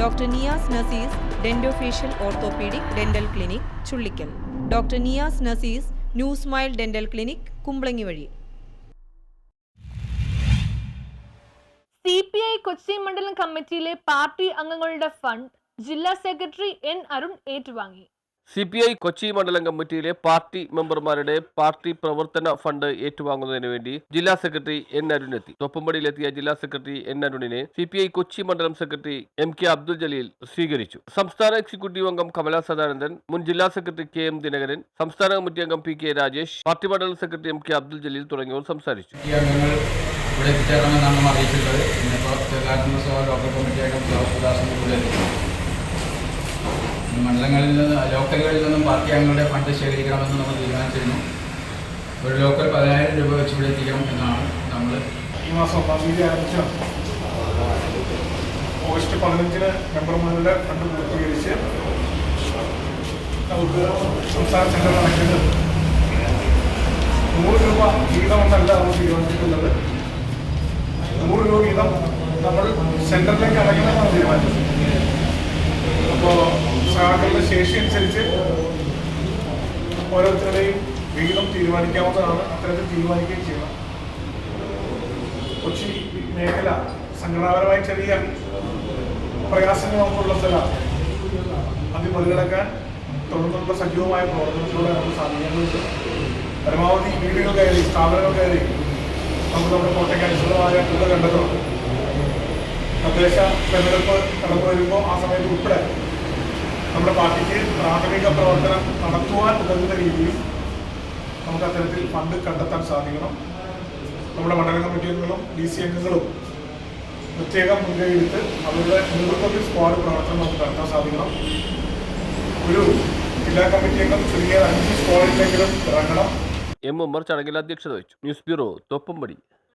Doctor Niyas Nasees dentofacial orthopaedic dental clinic Chullikkal. Doctor Niyas Nasees new smile dental clinic Kumbalangi വഴി. C P I Kochi മണ്ഡലം കമ്മിറ്റിയിലെ party അംഗങ്ങളുടെ fund ജില്ലാ secretary N Arun ഏറ്റുവാങ്ങി. C P I Kochi മണ്ഡലം കമ്മിറ്റിയിലെ party മെമ്പർമാരുടെ പാർട്ടി പ്രവർത്തന ഫണ്ട് ഏറ്റുവാങ്ങുന്നതിന് വേണ്ടി ജില്ലാ സെക്രട്ടറി എൻ അരുണെത്തി തൊപ്പമ്പടിയിലെത്തിയ ജില്ലാ സെക്രട്ടറി എൻ അരുണിനെ സി പി ഐ കൊച്ചി മണ്ഡലം secretary M K Abdul Jaleel സ്വീകരിച്ചു. സംസ്ഥാന എക്സിക്യൂട്ടീവ് അംഗം കമലാ സദാനന്ദൻ മുൻ ജില്ലാ സെക്രട്ടറി കെ എം ദിനകരൻ സംസ്ഥാന കമ്മിറ്റി അംഗം പി കെ രാജേഷ് പാർട്ടി മണ്ഡലം secretary M K Abdul Jaleel തുടങ്ങിയവർ സംസാരിച്ചു. ഇവിടെ എത്തിച്ചേരണമെന്നാണ് അറിയിച്ചിട്ടുള്ളത്. ഇന്നിപ്പോൾ ലോക്കൽ കമ്മിറ്റി അംഗം ജോസുദാസിന്റെ കൂടെ മണ്ഡലങ്ങളിൽ നിന്ന് ലോക്കലുകളിൽ നിന്നും പാർട്ടി അംഗങ്ങളുടെ ഫണ്ട് ശേഖരിക്കണമെന്ന് നമ്മൾ തീരുമാനിച്ചിരുന്നു. ഒരു ലോക്കൽ പതിനായിരം രൂപ വെച്ച് ഇവിടെ എത്തിക്കണം എന്നാണ് നമ്മൾ ഈ മാസം ഒന്നാം ആരംഭിച്ച ഓഗസ്റ്റ് പതിനഞ്ചിന് മെമ്പർമാരുടെ ഫണ്ട് പൂർത്തീകരിച്ച് നമുക്ക് സംസ്ഥാന സെൻട്രൽ കണക്കിന് നൂറ് രൂപ വീതമെന്നല്ല നമ്മൾ തീരുമാനിച്ചിട്ടുള്ളത്. നൂറ് രൂപ വീതം നമ്മൾ സെന്ററിലേക്ക് അടയ്ക്കണമെന്നാണ് തീരുമാനിച്ചത്. അപ്പോൾ സഹാക്കളുടെ ശേഷി അനുസരിച്ച് ഓരോരുത്തരുടെയും വിഹിതം തീരുമാനിക്കാവുന്നതാണ് അത്തരത്തിൽ തീരുമാനിക്കുകയും ചെയ്യണം. കൊച്ചി മേഖല സംഘടനാപരമായി ചെറിയ പ്രയാസങ്ങൾ നമുക്കുള്ള സ്ഥലമാണ്. അത് മറികടക്കാൻ തുടർന്നുള്ള സജീവമായ പ്രവർത്തനത്തിലൂടെ നമുക്ക് സാധിക്കേണ്ടതുണ്ട്. പരമാവധി വീടുകൾ കയറി സ്ഥാപനങ്ങൾ കയറി നമുക്ക് നമ്മുടെ കോട്ടയ്ക്ക് അനുസൃതമായ തുക കണ്ടെത്തണം. തദ്ദേശ തെരഞ്ഞെടുപ്പ് കടന്നു വരുമ്പോൾ ആ സമയത്ത് ഉൾപ്പെടെ നമ്മുടെ പാർട്ടിക്ക് പ്രാഥമിക പ്രവർത്തനം നടത്തുവാൻ ഉതകുന്ന രീതിയിൽ നമുക്ക് അത്തരത്തിൽ ഫണ്ട് കണ്ടെത്താൻ സാധിക്കണം. നമ്മുടെ മണ്ഡല കമ്മിറ്റി അംഗങ്ങളും ഡി സി അംഗങ്ങളും പ്രത്യേകം മുൻകൈയെടുത്ത് അവരുടെ നേതൃത്വത്തിൽ സ്ക്വാഡ് പ്രവർത്തനം നമുക്ക് നടത്താൻ സാധിക്കണം. ഒരു ജില്ലാ കമ്മിറ്റി അംഗം ചുരുങ്ങിയ അഞ്ച് സ്ക്വാഡിലെങ്കിലും ഇറങ്ങണം. എം ഉമ്മർ ചടങ്ങിൽ അധ്യക്ഷത വഹിച്ചു. News bureau Thoppumpady